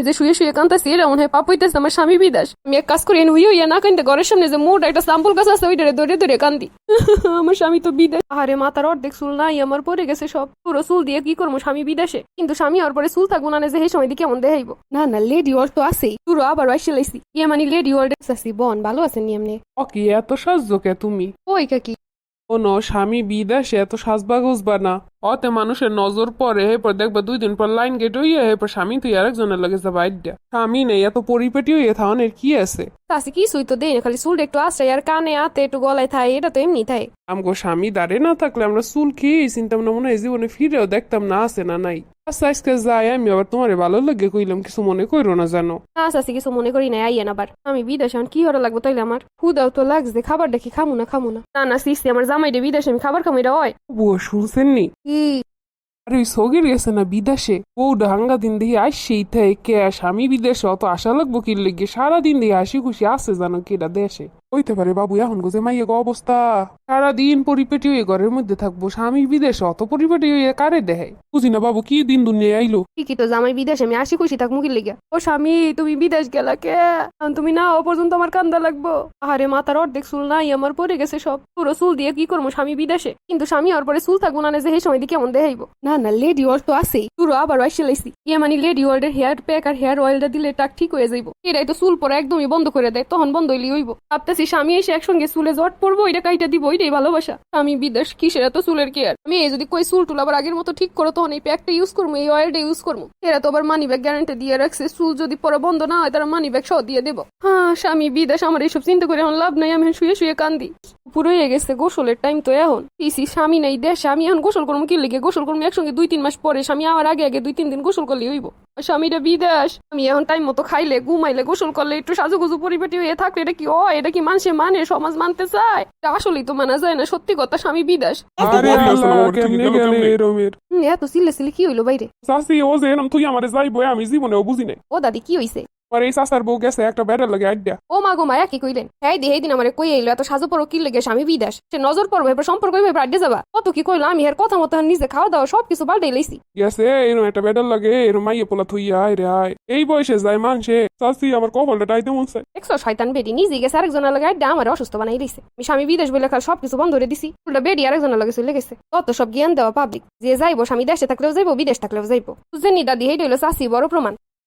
আমি যে শুয়ে শুয়ে কান্তাছি এটা মনে হয় পাপ হইতেছে আমার স্বামী বিদেশ। আমি এক কাজ করি এনে হইয়া না কান্দে ঘরের সামনে যে মোট একটা সাম্পল গাছ আছে ওইটারে ধরে ধরে কান্দি। আমার স্বামী তো বিদেশ। আরে মাথার অর্ধেক চুল নাই আমার পরে গেছে সব। পুরো চুল দিয়ে কি করব স্বামী বিদেশে। কিন্তু স্বামী আর পরে চুল থাকব না যে সেই সময় দিয়ে কেমন দেখাইবো। না না লেডি ওয়ার্ড তো আছেই। পুরো আবার আসে লাইছি। ইয়ে মানে লেডি ওয়ার্ড আছি বন ভালো আছেন এমনি? ও কি এত সাজছো কে তুমি? ওই কাকি? কোনো স্বামী বিদেশে এত সাজবা গুজবা না? অতে মানুষের নজর পড়ে পর দেখবা দুই দিন পর লাইন গেট হইয়া এরপর স্বামী তুই আরেকজনের লাগে যাবা আইডিয়া স্বামী নেই এত পরিপেটি হইয়া থাওনের কি আছে? তাসি কিছুই তো দেই না খালি চুল একটু আসে আর কানে আতে একটু গলায় থাই এটা তো এমনি থাই। আমগো স্বামী দাঁড়ে না থাকলে আমরা চুল খেয়েই চিন্তাম না মনে হয় জীবনে ফিরেও দেখতাম না আছে না নাই। আজকে যাই আমি আবার তোমারে ভালো লাগে কইলাম কিছু মনে করো না জানো না চাষি কিছু মনে করি না আইয়েন আবার আমি বিদেশে এখন কি হরে লাগবে তাইলে আমার ক্ষুদাও তো লাগছে খাবার দেখি খামু না খামু না না না সিস্তি আমার জামাইটা বিদেশে আমি খাবার খামু এটা হয় বুয়া শুনছেন নি কি আরে ওই সগির গেছে না বিদেশে বউটা হাঙ্গা দিন দেখি আসছেই থাকে কে স্বামী বিদেশে অত আশা লাগবো কি লেগে সারাদিন দেখি হাসি খুশি আছে জানো কেটা দেশে হইতে পারে, বাবু, এখন গোজে মাইয়ে গো অবস্থা। সারাদিন পরিপেটি হয়ে ঘরের মধ্যে থাকব স্বামী বিদেশে অত পরিপেটি হয়ে কারে দেহে বুঝি না বাবু, কি দিন দুনিয়া আইলো? ঠিকই তো জামাই বিদেশে আমি আসি খুশি থাক মুখির লেগে ও স্বামী, তুমি বিদেশ গেলা কে? তুমি না, ও পর্যন্ত আমার কান্দা লাগবো। আরে মাথার অর্ধেক চুল নাই, আমার পরে গেছে সব। পুরো চুল দিয়ে কি করব স্বামী বিদেশে? কিন্তু স্বামী আর পরে চুল থাকব না যে সেই সময় দিয়ে কেমন দেখাইবো। না না লেডি ওয়ার্ড তো আছেই। পুরো আবার আসে লাইছি। ইয়ে মানে লেডি ওয়ার্ডের হেয়ার প্যাক আর হেয়ার অয়েলটা দিলে টাক ঠিক হয়ে যাইবো। এটাই তো চুল পরে একদমই বন্ধ করে দেয়, তখন বন্ধ হইলি হইবো। ভাবতেছি স্বামী এসে একসঙ্গে চুলে জট পড়ব এটা কাইটা দিব ওইটাই ভালোবাসা। আমি বিদেশ, কিসের এত চুলের কেয়ার আমি এই যদি কই চুল টুল আবার আগের মতো ঠিক করো, তখন এই প্যাকটা ইউজ করব, এই অয়েলটা ইউজ করব। এরা তো আবার মানি ব্যাগ গ্যারান্টি দিয়ে রাখছে, চুল যদি পরে বন্ধ না হয়, তারা মানি ব্যাগ সহ দিয়ে দেবো। হ্যাঁ স্বামী বিদেশ, আমার এইসব চিন্তা করে এখন লাভ নাই, আমি শুয়ে শুয়ে কান্দি। পুরো হয়ে গেছে গোসলের টাইম তো এখন। পিসি স্বামী নাই, দেশে, আমি এখন গোসল করব, কি লেগে গোসল করব? একসঙ্গে দুই তিন মাস পরে, স্বামী আমার আগে আগে দুই তিন দিন গোসল করলে হইব। আর স্বামীটা বিদেশ। আমি এখন টাইম মতো খাইলে ঘুমাইলে গোসল করলে একটু সাজুগুজু পরিপাটি হয়ে থাকলে এটা কি ও এটা কি মানুষে মানে? সমাজ মানতে চায়? এটা আসলেই তো মানা যায় না। সত্যি কথা স্বামী বিদেশ। এত সিলে সিলে কি হইল বাইরে? চাষি ও যে এরম তুই আমারে যাইবো আমি জীবনেও বুঝি নাই। ও দাদি কি হইছে? আর এই চাষার বউ গেছে একটা বেড়ার লাগে আড্ডা। ও মা গো মায়া কি কইলেন? হ্যাঁ দি এই দিন আমার কই আইলো এত সাজু পড়ো কি লেগে স্বামী বিদেশ। সে নজর পড়ব এবার সম্পর্ক হইবে আড্ডে যাবা। কত কি কইলো আমি এর কথা মতো নিজে খাওয়া দাওয়া সব কিছু পাল্টাই লাইছি। গেছে এরম একটা বেড়ার লাগে এরম মাইয়ে পোলা থইয়া আয় রে আয়। এই বয়সে যায় মানসে চাষি আমার কপালটা টাইতে মন চায় একশো শয়তান বেডি নিজে গেছে আরেকজনের লাগে আড্ডা আমার অসুস্থ বানাই দিছে আমি স্বামী বিদেশ বলে খাল সবকিছু বন্ধ করে দিছি। উল্টা বেডি আরেকজনের লাগে চলে গেছে। তত সব জ্ঞান দেওয়া পাবলিক যে যাইবো স্বামী দেশে থাকলেও যাইবো বিদেশ থাকলেও যাইবো। বুঝেনি দাদি হেই হইল চাষি বড় প্রমাণ।